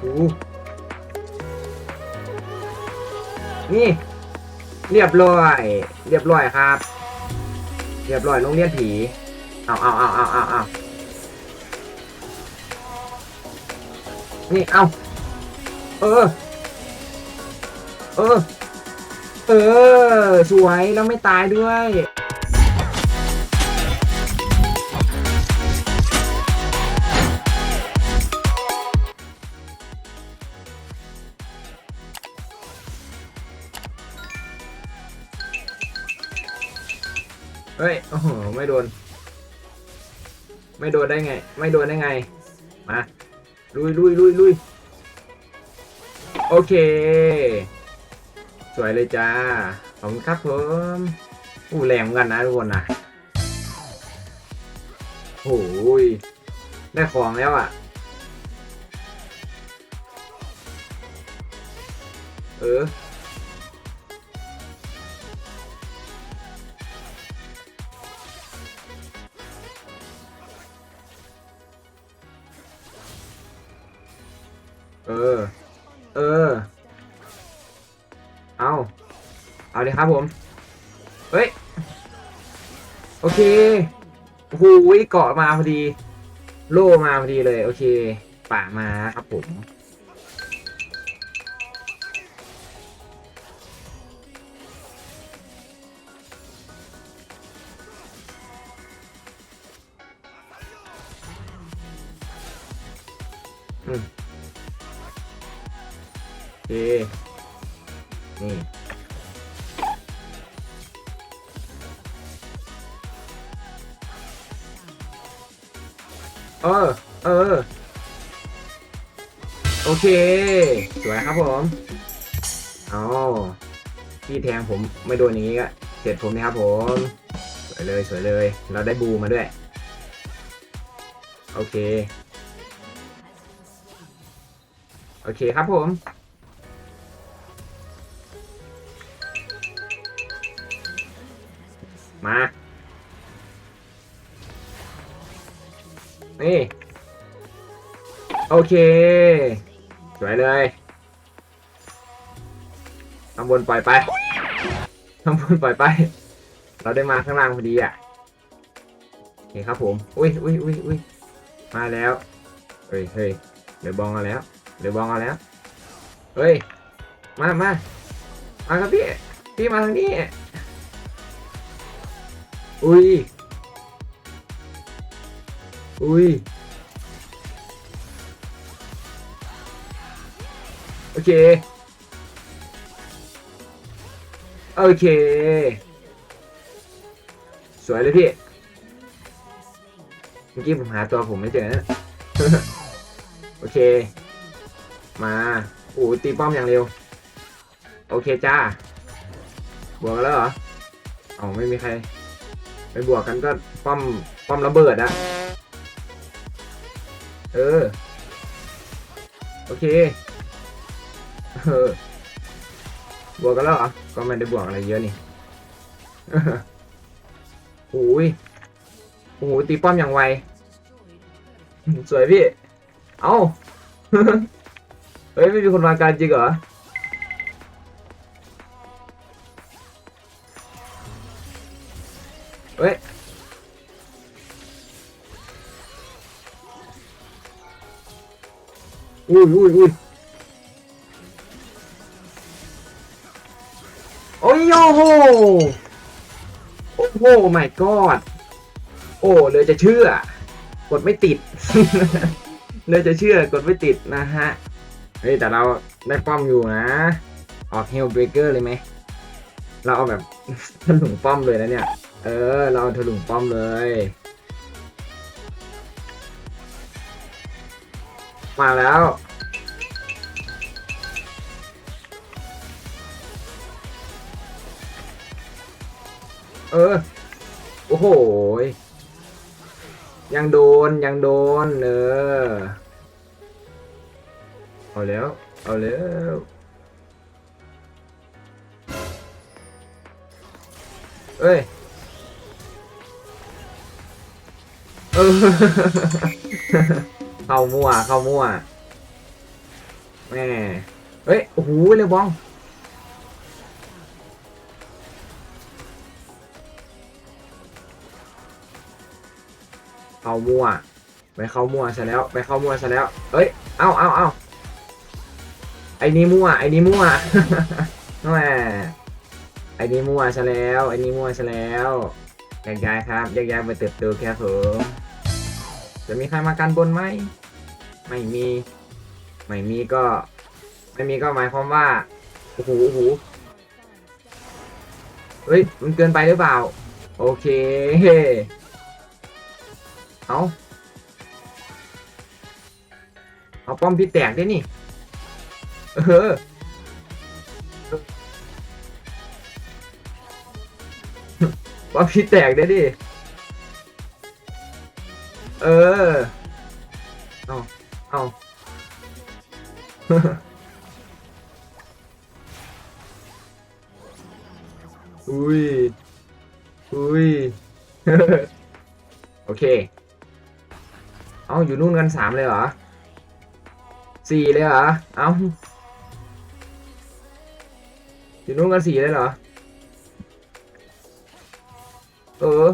โอ้นี่ เรียบร้อย เรียบร้อยครับ เรียบร้อยโรงเรียนผี เอาเอาเอาเอาเอาเอานี่ เอาเออ เออ เออ สวย แล้วไม่ตายด้วย เฮ้ย โอ้โห ไม่โดน ไม่โดนได้ไง ไม่โดนได้ไง มา ลุยลุยลุยลุยโอเค สวยเลยจ้า ขอบคุณครับผมอู้แรงเหมือนกันนะทุกคนนะโอ้ยได้ของแล้วอะ เออ เออ เออ เอา เอาเลยครับผม เฮ้ย โอเคโอ้โหเกาะมาพอดี โล่มาพอดีเลย โอเค ป่ามาครับผม อืม เคนี่เออ เออ โอเค สวยครับผมเอาพี่แทงผมไม่โดนอย่างนี้ก็เสร็จผมนะครับผม สวยเลยสวยเลย เราได้บูมาด้วย โอเค โอเคครับผม มา นี่ โอเค สวยเลยข้างบนปล่อยไปข้างบนปล่อยไป เราได้มาข้างล่างพอดีอะโอเคครับผม อุ้ยอุ้ยอุ้ยอุ้ยมาแล้วเฮ้ยเฮ้ยเดี๋ยวบองเอาแล้วเดี๋ยวบองเอาแล้ว เฮ้ย มามามาครับพี่ พี่มาทางนี้ อุ้ย อุ้ย โอเค โอเค สวยเลยพี่ เมื่อกี้ผมหาตัวผมไม่เจอนะ โอเค มาโอ้ตีป้อมอย่างเร็ว โอเคจ้า บวกแล้วเหรออ๋อไม่มีใคร บวกกันก็ป้อมป้อมระเบิดอะเออ โอเค เออ บวกกันแล้วเหรอก็ไม่ได้บวกอะไรเยอะนี่โอ้ยโอ้โหตีป้อมอย่างไว สวยพี่ เอ้า เฮ้ย ไม่มีคนมาการจริงเหรอ เฮ้ยอุ้ยอุ้ยอุ้ยโอ้ยโอ้โหโอ้โห my god โอ้เลยจะเชื่อ กดไม่ติด เลยจะเชื่อกดไม่ติดนะฮะ เฮ้ย แต่เราได้ป้อมอยู่นะ ออกเฮลเบรกเกอร์เลยไหม เราเอาแบบถลุงป้อมเลยนะเนี่ย เออ เราถลุงป้อมเลย มาแล้ว เออ โอ้โหยยังโดน ยังโดน เออ เอาแล้ว เอาแล้วเอ้ย เข้ามั่ว เข้ามั่ว แม่เฮ้ย โอ้โหเร็วบอง เข้ามั่ว ไปเข้ามั่วซะแล้ว ไปเข้ามั่วซะแล้ว เอ้ย เอาเอาเอาไอ้นี่มั่ว ไอ้นี่มั่วแหมไอ้นี่มั่วซะแล้ว ไอ้นี่มั่วซะแล้วแยกย้ายครับแยกย้ายไปเติบโตแค่ผม จะมีใครมากันบนไหม ไม่มี ไม่มีก็ ไม่มีก็หมายความว่า โอ้โหโอ้โหเฮ้ย มันเกินไปหรือเปล่า โอเค เอาเอาป้อมพี่แตกได้นี่ เออป้อมพี่แตกได้ดิ ออเอาเอา อุ้ย อุ้ย โอเค เอาอยู่นู่นกันสามเลยเหรอสี่เลยเหรอ เอาอยู่นู่นกันสี่เลยเหรอ เออ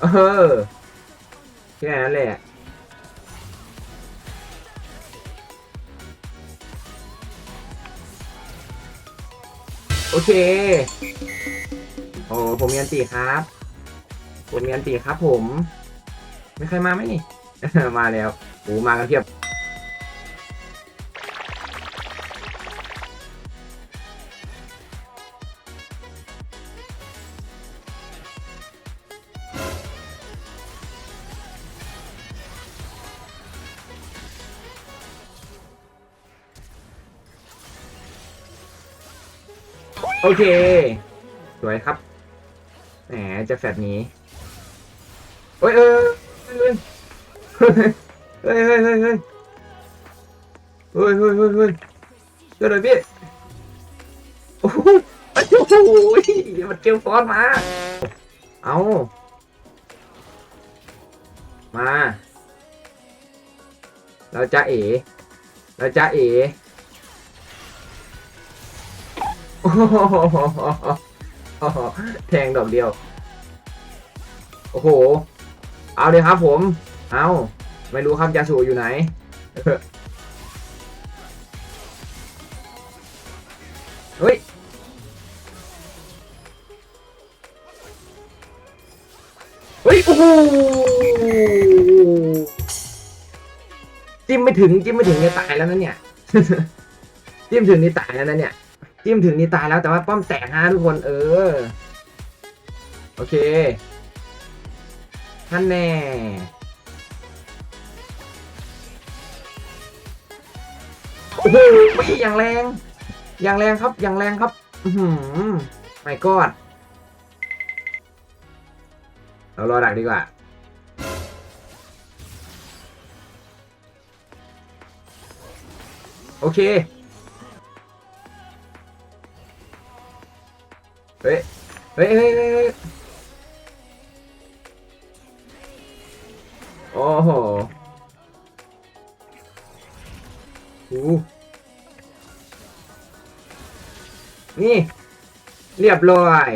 เออแค่นั้นแหละโอเค โอ้ผมมีอันตีครับ ผมมีอันตีครับผม ไม่ใครมาไหมนี่ มาแล้วโอ้มากันเทียบ โอเค สวยครับ แหมจะแฟดนี้เฮ้ยเออเฮ้ยเฮ้ยเฮ้ยเฮ้ยเฮ้ยเฮ้ยเฮ้ยเฮ้ยเฮ้ยเจอเลยพี่โอ้โหโอ้โหมันเกลฟอนมา เอามา เราจะเอ๋ เราจะเอ๋โอ้โห แทงดอกเดียว โอ้โห เอาเลยครับผม เอาไม่รู้ครับยาสูอยู่ไหน เฮ้ย เฮ้ย โอ้โหจิ้มไม่ถึงจิ้มไม่ถึงจะตายแล้วนะเนี่ย จิ้มถึงนี่ตายแล้วนะเนี่ย จิ้มถึงนี่ตายแล้วแต่ว่าป้อมแตกฮะทุกคนเออ โอเคท่านแน่โอ้โหอย่างแรง อย่างแรงครับ อย่างแรงครับ อือหือไม่กอด เรารอดักดีกว่า โอเค ฮ้ยเฮ้ยเฮ้ยเฮ้ยโอ้โหหูนี่ เรียบร้อย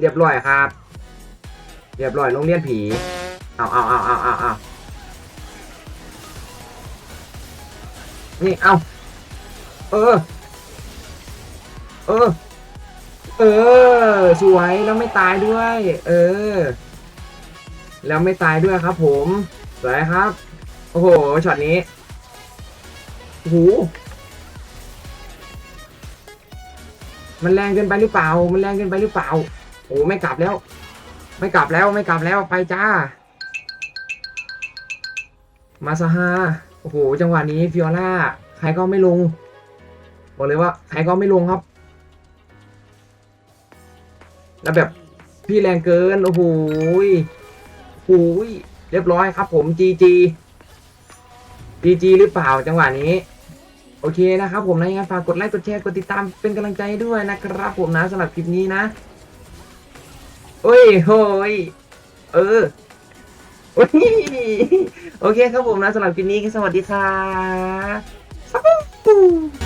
เรียบร้อยครับ เรียบร้อยโรงเรียนผี เอาเอาเอาเอาเอาเอานี่ เอาเออ เออ เออ สวยแล้วไม่ตายด้วย เออ แล้วไม่ตายด้วยครับ ผมสวยครับ โอ้โหช็อตนี้โอ้โหมันแรงเกินไปหรือเปล่า มันแรงเกินไปหรือเปล่า โอ้ไม่กลับแล้ว ไม่กลับแล้ว ไม่กลับแล้ว ไปจ้า มาซาฮาโอ้โห จังหวะนี้ฟิโอล่า ใครก็ไม่ลง บอกเลยว่า ใครก็ไม่ลงครับ แล้วแบบพี่แรงเกิน โอ้โหโอ้หยเรียบร้อยครับ ผมจีจีจีจีหรือเปล่าจังหวะนี้ โอเคนะครับผมนะยังไงฝากกดไลค์กดแชร์กดติดตามเป็นกำลังใจด้วยนะครับ ผมนะสำหรับคลิปนี้นะเอ้ยโฮ้ยเออโอ้ยโอเคครับผมนะสำหรับคลิปนี้สวัสดีครับ